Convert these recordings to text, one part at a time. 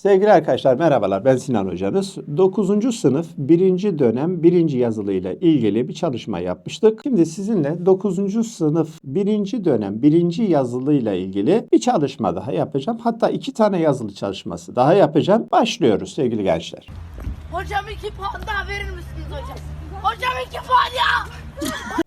Sevgili arkadaşlar merhabalar ben Sinan hocanız. 9. sınıf 1. dönem 1. yazılı ile ilgili bir çalışma yapmıştık. Şimdi sizinle 9. sınıf 1. dönem 1. yazılı ile ilgili bir çalışma daha yapacağım. Hatta iki tane yazılı çalışması daha yapacağım. Başlıyoruz sevgili gençler. Hocam iki puan daha verir misiniz hocam? Hocam iki puan ya!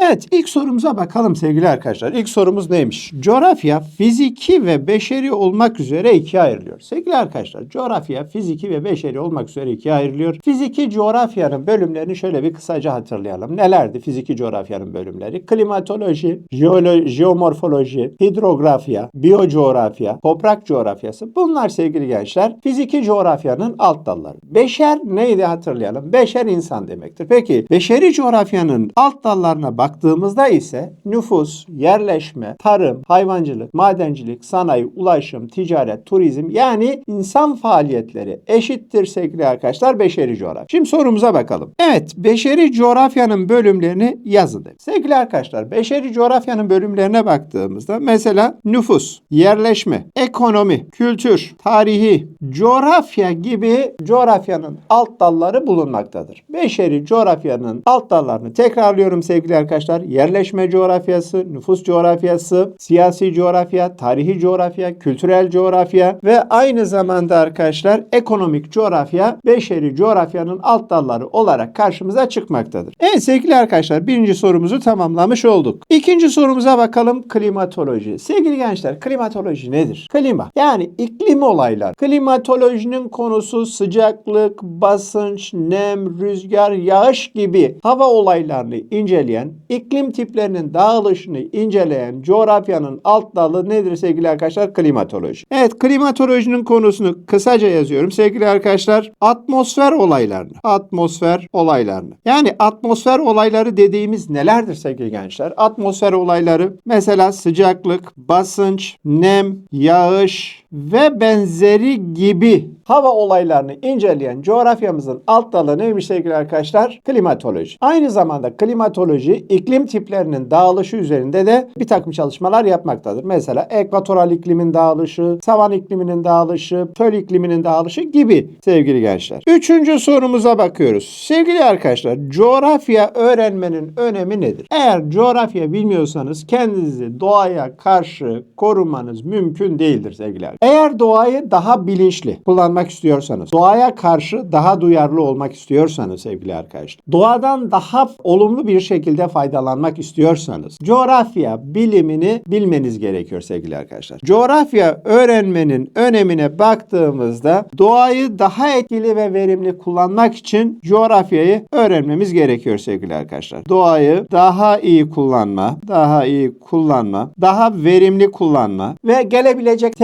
Evet ilk sorumuza bakalım sevgili arkadaşlar. İlk sorumuz neymiş? Coğrafya fiziki ve beşeri olmak üzere ikiye ayrılıyor. Sevgili arkadaşlar coğrafya fiziki ve beşeri olmak üzere ikiye ayrılıyor. Fiziki coğrafyanın bölümlerini şöyle bir kısaca hatırlayalım. Nelerdi fiziki coğrafyanın bölümleri? Klimatoloji, jeolo- jeomorfoloji, hidrografya, biyocoğrafya, toprak coğrafyası. Bunlar sevgili gençler fiziki coğrafyanın alt dalları. Beşer neydi hatırlayalım? Beşer insan demektir. Peki beşeri coğrafyanın alt dallarına baktığımızda ise nüfus, yerleşme, tarım, hayvancılık, madencilik, sanayi, ulaşım, ticaret, turizm yani insan faaliyetleri eşittir sevgili arkadaşlar beşeri coğrafya. Şimdi sorumuza bakalım. Evet beşeri coğrafyanın bölümlerini yazın demiş. Sevgili arkadaşlar beşeri coğrafyanın bölümlerine baktığımızda mesela nüfus, yerleşme, ekonomi, kültür, tarihi, coğrafya gibi coğrafyanın alt dalları bulunmaktadır. Beşeri coğrafyanın alt dallarını tekrarlıyorum sevgili arkadaşlar. Yerleşme coğrafyası, nüfus coğrafyası, siyasi coğrafya, tarihi coğrafya, kültürel coğrafya ve aynı zamanda arkadaşlar ekonomik coğrafya beşeri coğrafyanın alt dalları olarak karşımıza çıkmaktadır. Evet sevgili arkadaşlar birinci sorumuzu tamamlamış olduk. İkinci sorumuza bakalım klimatoloji. Sevgili gençler klimatoloji nedir? Klima yani iklim olaylar. Klimatolojinin konusu sıcaklık, basınç, nem, rüzgar, yağış gibi hava olaylarını inceleyen, iklim tiplerinin dağılışını inceleyen coğrafyanın alt dalı nedir sevgili arkadaşlar? Klimatoloji. Evet klimatolojinin konusunu kısaca yazıyorum sevgili arkadaşlar. Atmosfer olaylarını. Atmosfer olaylarını. Yani atmosfer olayları dediğimiz nelerdir sevgili gençler? Atmosfer olayları mesela sıcaklık, basınç, nem, yağış ve benzeri gibi hava olaylarını inceleyen coğrafyamızın alt dalı neymiş sevgili arkadaşlar? Klimatoloji. Aynı zamanda klimatoloji iklim tiplerinin dağılışı üzerinde de bir takım çalışmalar yapmaktadır. Mesela ekvatoral iklimin dağılışı, savan ikliminin dağılışı, çöl ikliminin dağılışı gibi sevgili gençler. Üçüncü sorumuza bakıyoruz. Sevgili arkadaşlar coğrafya öğrenmenin önemi nedir? Eğer coğrafya bilmiyorsanız kendinizi doğaya karşı korumanız mümkün değildir sevgili arkadaşlar. Eğer doğayı daha bilinçli kullanmak istiyorsanız, doğaya karşı daha duyarlı olmak istiyorsanız sevgili arkadaşlar, doğadan daha olumlu bir şekilde faydalanmak istiyorsanız, coğrafya bilimini bilmeniz gerekiyor sevgili arkadaşlar. Coğrafya öğrenmenin önemine baktığımızda doğayı daha etkili ve verimli kullanmak için coğrafyayı öğrenmemiz gerekiyor sevgili arkadaşlar. Doğayı daha iyi kullanma, daha iyi kullanma, daha verimli kullanma ve gelebilecek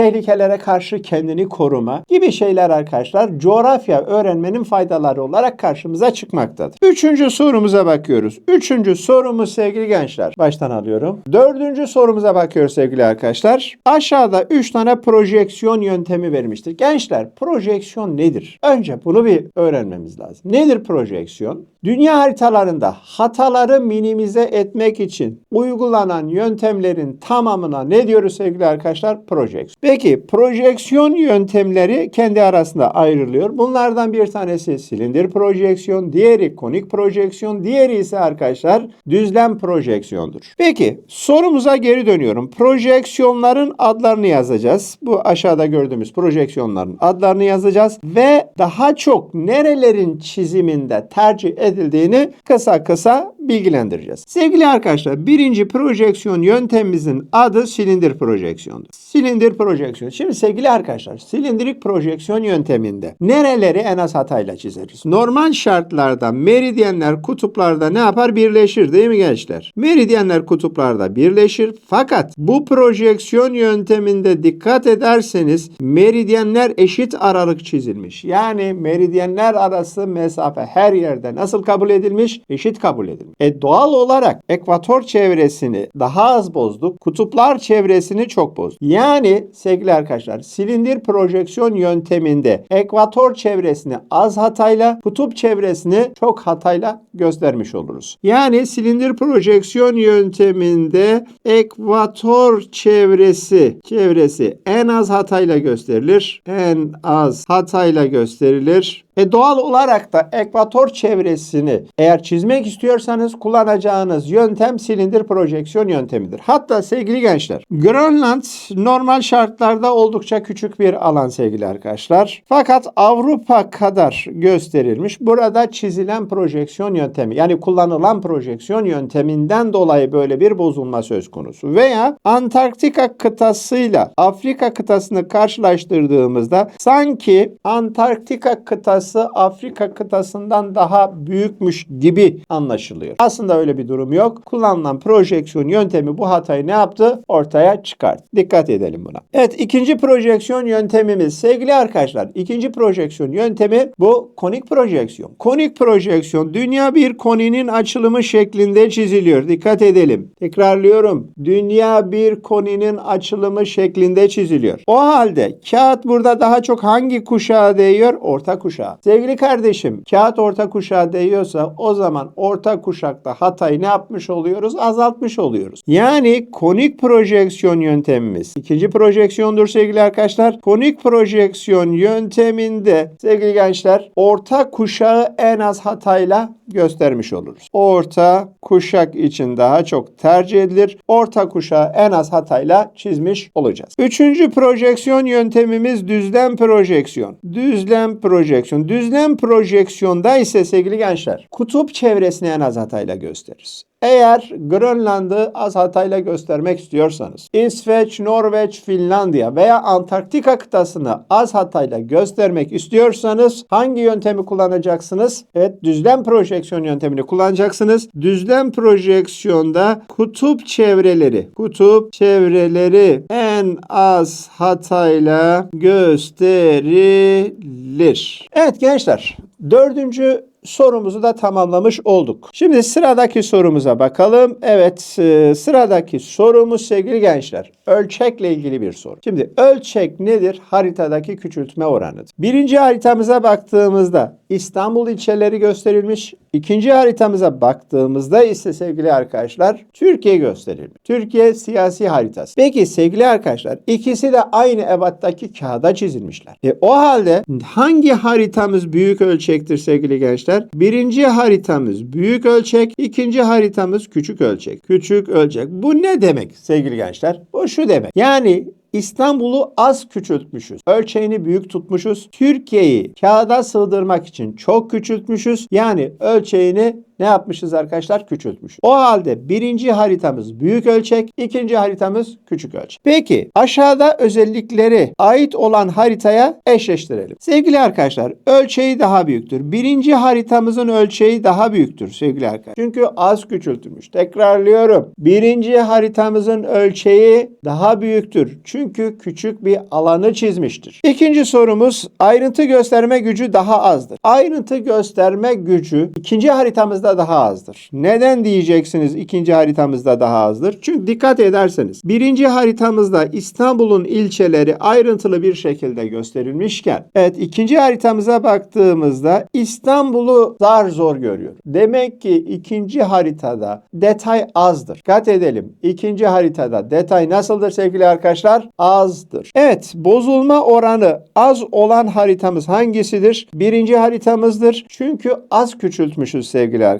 tehlikelere karşı kendini koruma gibi şeyler arkadaşlar coğrafya öğrenmenin faydaları olarak karşımıza çıkmaktadır. Üçüncü sorumuza bakıyoruz. Üçüncü sorumuz sevgili gençler. Baştan alıyorum. Dördüncü sorumuza bakıyoruz sevgili arkadaşlar. Aşağıda üç tane projeksiyon yöntemi vermiştir. Gençler projeksiyon nedir? Önce bunu bir öğrenmemiz lazım. Nedir projeksiyon? Dünya haritalarında hataları minimize etmek için uygulanan yöntemlerin tamamına ne diyoruz sevgili arkadaşlar? Projeksiyon. Peki projeksiyon yöntemleri kendi arasında ayrılıyor. Bunlardan bir tanesi silindir projeksiyon, diğeri konik projeksiyon, diğeri ise arkadaşlar düzlem projeksiyondur. Peki sorumuza geri dönüyorum. Projeksiyonların adlarını yazacağız. Bu aşağıda gördüğümüz projeksiyonların adlarını yazacağız ve daha çok nerelerin çiziminde tercih edildiğini kısa kısa bilgilendireceğiz. Sevgili arkadaşlar birinci projeksiyon yöntemimizin adı silindir projeksiyondur. Silindir projeksiyon. Şimdi sevgili arkadaşlar silindirik projeksiyon yönteminde nereleri en az hatayla çizeriz? Normal şartlarda meridyenler kutuplarda ne yapar? Birleşir değil mi gençler? Meridyenler kutuplarda birleşir fakat bu projeksiyon yönteminde dikkat ederseniz meridyenler eşit aralık çizilmiş. Yani meridyenler arası mesafe her yerde nasıl kabul edilmiş? Eşit kabul edilmiş. E doğal olarak ekvator çevresini daha az bozduk. Kutuplar çevresini çok bozduk. Yani sevgili arkadaşlar silindir projeksiyon yönteminde ekvator çevresini az hatayla kutup çevresini çok hatayla göstermiş oluruz. Yani silindir projeksiyon yönteminde ekvator çevresi çevresi en az hatayla gösterilir. En az hatayla gösterilir. E doğal olarak da ekvator çevresini eğer çizmek istiyorsanız kullanacağınız yöntem silindir projeksiyon yöntemidir. Hatta sevgili gençler, Grönland normal şartlarda oldukça küçük bir alan sevgili arkadaşlar. Fakat Avrupa kadar gösterilmiş. Burada çizilen projeksiyon yöntemi yani kullanılan projeksiyon yönteminden dolayı böyle bir bozulma söz konusu. Veya Antarktika kıtasıyla Afrika kıtasını karşılaştırdığımızda sanki Antarktika kıtası Afrika kıtasından daha büyükmüş gibi anlaşılıyor. Aslında öyle bir durum yok. Kullanılan projeksiyon yöntemi bu hatayı ne yaptı? Ortaya çıkarttı. Dikkat edelim buna. Evet ikinci projeksiyon yöntemimiz sevgili arkadaşlar. ikinci projeksiyon yöntemi bu konik projeksiyon. Konik projeksiyon dünya bir koninin açılımı şeklinde çiziliyor. Dikkat edelim. Tekrarlıyorum. Dünya bir koninin açılımı şeklinde çiziliyor. O halde kağıt burada daha çok hangi kuşağa değiyor? Orta kuşağa. Sevgili kardeşim kağıt orta kuşağa değiyorsa o zaman orta kuşakta hatayı ne yapmış oluyoruz? Azaltmış oluyoruz. Yani konik projeksiyon yöntemimiz. ikinci projeksiyondur sevgili arkadaşlar. Konik projeksiyon yönteminde sevgili gençler orta kuşağı en az hatayla göstermiş oluruz. Orta kuşak için daha çok tercih edilir. Orta kuşağı en az hatayla çizmiş olacağız. Üçüncü projeksiyon yöntemimiz düzlem projeksiyon. Düzlem projeksiyon. Düzlem projeksiyonda ise sevgili gençler kutup çevresini en az hatayla gösteririz. Eğer Grönland'ı az hatayla göstermek istiyorsanız, İsveç, Norveç, Finlandiya veya Antarktika kıtasını az hatayla göstermek istiyorsanız hangi yöntemi kullanacaksınız? Evet, düzlem projeksiyon yöntemini kullanacaksınız. Düzlem projeksiyonda kutup çevreleri, kutup çevreleri en az hatayla gösterilir. Evet gençler, dördüncü sorumuzu da tamamlamış olduk. Şimdi sıradaki sorumuza bakalım. Evet e, sıradaki sorumuz sevgili gençler. Ölçekle ilgili bir soru. Şimdi ölçek nedir? Haritadaki küçültme oranıdır. Birinci haritamıza baktığımızda İstanbul ilçeleri gösterilmiş. İkinci haritamıza baktığımızda ise sevgili arkadaşlar Türkiye gösterilmiş. Türkiye siyasi haritası. Peki sevgili arkadaşlar ikisi de aynı ebattaki kağıda çizilmişler. E, o halde hangi haritamız büyük ölçektir sevgili gençler? Birinci haritamız büyük ölçek, ikinci haritamız küçük ölçek. Küçük ölçek. Bu ne demek sevgili gençler? Bu şu demek. Yani İstanbul'u az küçültmüşüz. Ölçeğini büyük tutmuşuz. Türkiye'yi kağıda sığdırmak için çok küçültmüşüz. Yani ölçeğini ne yapmışız arkadaşlar? Küçültmüş. O halde birinci haritamız büyük ölçek, ikinci haritamız küçük ölçek. Peki aşağıda özellikleri ait olan haritaya eşleştirelim. Sevgili arkadaşlar ölçeği daha büyüktür. Birinci haritamızın ölçeği daha büyüktür sevgili arkadaşlar. Çünkü az küçültülmüş. Tekrarlıyorum. Birinci haritamızın ölçeği daha büyüktür. Çünkü küçük bir alanı çizmiştir. İkinci sorumuz ayrıntı gösterme gücü daha azdır. Ayrıntı gösterme gücü ikinci haritamızda daha azdır. Neden diyeceksiniz ikinci haritamızda daha azdır? Çünkü dikkat ederseniz birinci haritamızda İstanbul'un ilçeleri ayrıntılı bir şekilde gösterilmişken evet ikinci haritamıza baktığımızda İstanbul'u zar zor görüyor. Demek ki ikinci haritada detay azdır. Dikkat edelim. İkinci haritada detay nasıldır sevgili arkadaşlar? Azdır. Evet bozulma oranı az olan haritamız hangisidir? Birinci haritamızdır. Çünkü az küçültmüşüz sevgili arkadaşlar.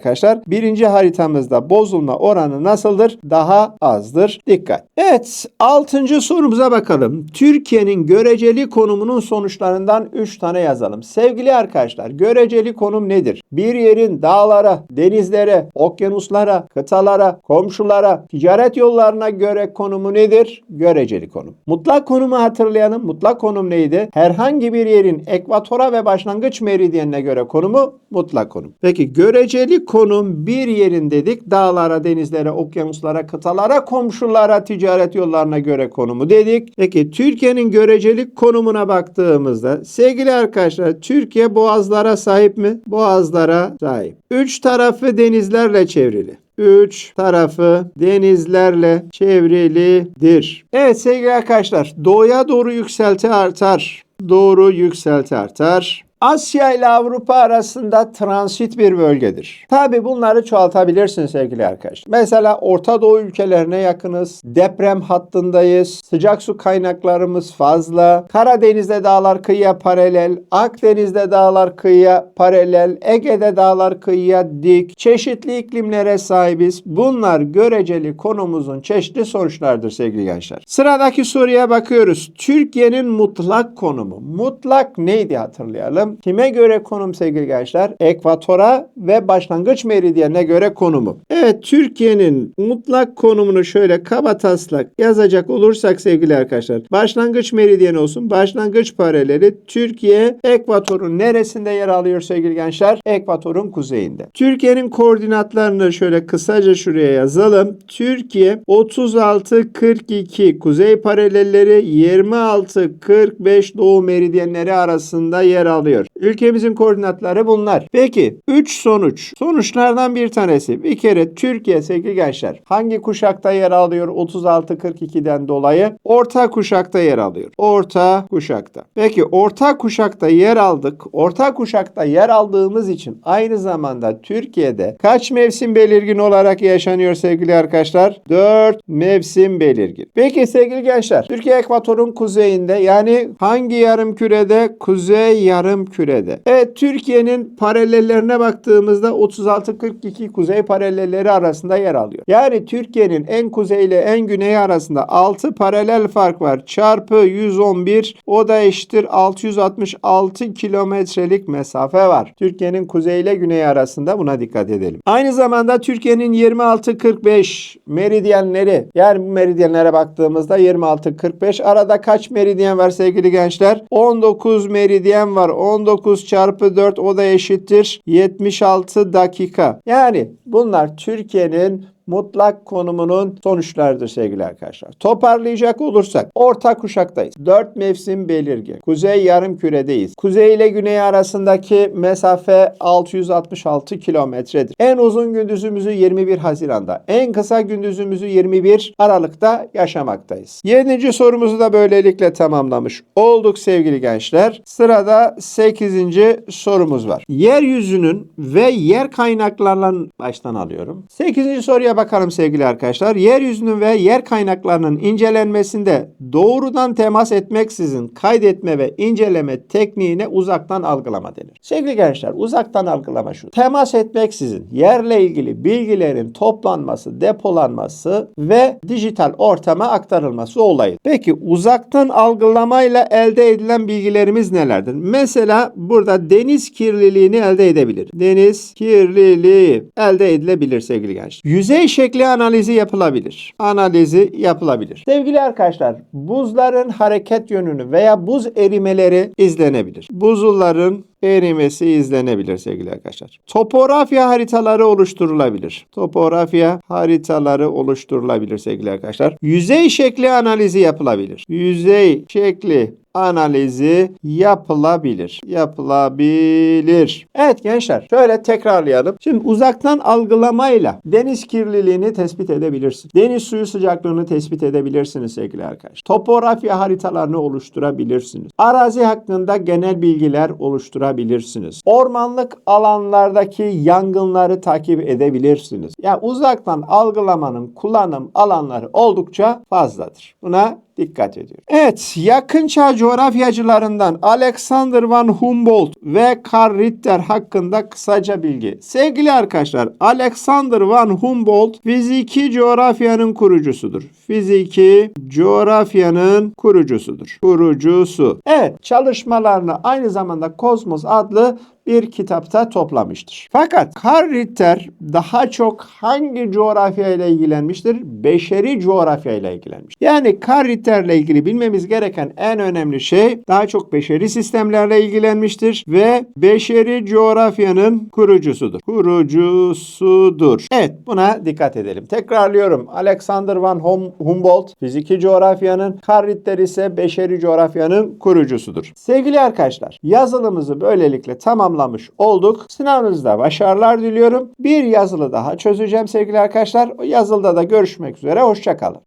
Birinci haritamızda bozulma oranı nasıldır? Daha azdır. Dikkat. Evet altıncı sorumuza bakalım. Türkiye'nin göreceli konumunun sonuçlarından 3 tane yazalım. Sevgili arkadaşlar göreceli konum nedir? Bir yerin dağlara, denizlere, okyanuslara, kıtalara, komşulara, ticaret yollarına göre konumu nedir? Göreceli konum. Mutlak konumu hatırlayalım. Mutlak konum neydi? Herhangi bir yerin ekvatora ve başlangıç meridyenine göre konumu mutlak konum. Peki göreceli Konum, bir yerin dedik. Dağlara, denizlere, okyanuslara, kıtalara, komşulara, ticaret yollarına göre konumu dedik. Peki Türkiye'nin görecelik konumuna baktığımızda sevgili arkadaşlar Türkiye boğazlara sahip mi? Boğazlara sahip. Üç tarafı denizlerle çevrili. Üç tarafı denizlerle çevrilidir. Evet sevgili arkadaşlar doğuya doğru yükselti artar. Doğru yükselti artar. Asya ile Avrupa arasında transit bir bölgedir. Tabi bunları çoğaltabilirsiniz sevgili arkadaşlar. Mesela Orta Doğu ülkelerine yakınız. Deprem hattındayız. Sıcak su kaynaklarımız fazla. Karadeniz'de dağlar kıyıya paralel. Akdeniz'de dağlar kıyıya paralel. Ege'de dağlar kıyıya dik. Çeşitli iklimlere sahibiz. Bunlar göreceli konumuzun çeşitli sonuçlardır sevgili gençler. Sıradaki soruya bakıyoruz. Türkiye'nin mutlak konumu. Mutlak neydi hatırlayalım. Kime göre konum sevgili gençler? Ekvatora ve başlangıç meridyenine göre konumu. Evet Türkiye'nin mutlak konumunu şöyle kaba taslak yazacak olursak sevgili arkadaşlar. Başlangıç meridyen olsun. Başlangıç paraleli Türkiye ekvatorun neresinde yer alıyor sevgili gençler? Ekvatorun kuzeyinde. Türkiye'nin koordinatlarını şöyle kısaca şuraya yazalım. Türkiye 36 42 kuzey paralelleri 26 45 doğu meridyenleri arasında yer alıyor. Ülkemizin koordinatları bunlar. Peki 3 sonuç. Sonuçlardan bir tanesi. Bir kere Türkiye sevgili gençler hangi kuşakta yer alıyor 36-42'den dolayı? Orta kuşakta yer alıyor. Orta kuşakta. Peki orta kuşakta yer aldık. Orta kuşakta yer aldığımız için aynı zamanda Türkiye'de kaç mevsim belirgin olarak yaşanıyor sevgili arkadaşlar? 4 mevsim belirgin. Peki sevgili gençler Türkiye ekvatorun kuzeyinde yani hangi yarım kürede? Kuzey yarım kürede. Evet Türkiye'nin paralellerine baktığımızda 36-42 kuzey paralelleri arasında yer alıyor. Yani Türkiye'nin en kuzey ile en güneyi arasında 6 paralel fark var. Çarpı 111 o da eşittir 666 kilometrelik mesafe var. Türkiye'nin kuzey ile güneyi arasında buna dikkat edelim. Aynı zamanda Türkiye'nin 26-45 meridyenleri yani bu meridyenlere baktığımızda 26-45 arada kaç meridyen var sevgili gençler? 19 meridyen var. 19 çarpı 4 o da eşittir 76 dakika. Yani bunlar Türkiye'nin mutlak konumunun sonuçlarıdır sevgili arkadaşlar. Toparlayacak olursak orta kuşaktayız. 4 mevsim belirgin. Kuzey yarım küredeyiz. Kuzey ile güney arasındaki mesafe 666 kilometredir. En uzun gündüzümüzü 21 Haziran'da, en kısa gündüzümüzü 21 Aralık'ta yaşamaktayız. 7. sorumuzu da böylelikle tamamlamış olduk sevgili gençler. Sırada 8. sorumuz var. Yeryüzünün ve yer kaynaklarının baştan alıyorum. 8. soruya bakalım sevgili arkadaşlar. Yeryüzünün ve yer kaynaklarının incelenmesinde doğrudan temas etmeksizin kaydetme ve inceleme tekniğine uzaktan algılama denir. Sevgili gençler uzaktan algılama şu. Temas etmeksizin yerle ilgili bilgilerin toplanması, depolanması ve dijital ortama aktarılması olayı. Peki uzaktan algılamayla elde edilen bilgilerimiz nelerdir? Mesela burada deniz kirliliğini elde edebilir. Deniz kirliliği elde edilebilir sevgili gençler. Yüzey şekli analizi yapılabilir. Analizi yapılabilir. Sevgili arkadaşlar, buzların hareket yönünü veya buz erimeleri izlenebilir. Buzulların erimesi izlenebilir sevgili arkadaşlar. Topografya haritaları oluşturulabilir. Topografya haritaları oluşturulabilir sevgili arkadaşlar. Yüzey şekli analizi yapılabilir. Yüzey şekli analizi yapılabilir. Yapılabilir. Evet gençler şöyle tekrarlayalım. Şimdi uzaktan algılamayla deniz kirliliğini tespit edebilirsin. Deniz suyu sıcaklığını tespit edebilirsiniz sevgili arkadaşlar. Topografya haritalarını oluşturabilirsiniz. Arazi hakkında genel bilgiler oluşturabilirsiniz. Ormanlık alanlardaki yangınları takip edebilirsiniz. Yani uzaktan algılamanın kullanım alanları oldukça fazladır. Buna dikkat ediyor. Evet, yakın çağ coğrafyacılarından Alexander von Humboldt ve Karl Ritter hakkında kısaca bilgi. Sevgili arkadaşlar, Alexander von Humboldt fiziki coğrafyanın kurucusudur. Fiziki coğrafyanın kurucusudur. Kurucusu. Evet, çalışmalarını aynı zamanda Kozmos adlı bir kitapta toplamıştır. Fakat Karl Ritter daha çok hangi coğrafya ile ilgilenmiştir? Beşeri coğrafya ile ilgilenmiş. Yani Karl Ritter ile ilgili bilmemiz gereken en önemli şey daha çok beşeri sistemlerle ilgilenmiştir ve beşeri coğrafyanın kurucusudur. Kurucusudur. Evet buna dikkat edelim. Tekrarlıyorum. Alexander von Hum- Humboldt fiziki coğrafyanın, Karl Ritter ise beşeri coğrafyanın kurucusudur. Sevgili arkadaşlar yazılımızı böylelikle tamamlamış olduk. Sınavınızda başarılar diliyorum. Bir yazılı daha çözeceğim sevgili arkadaşlar. O yazılıda da görüşmek üzere. Hoşçakalın.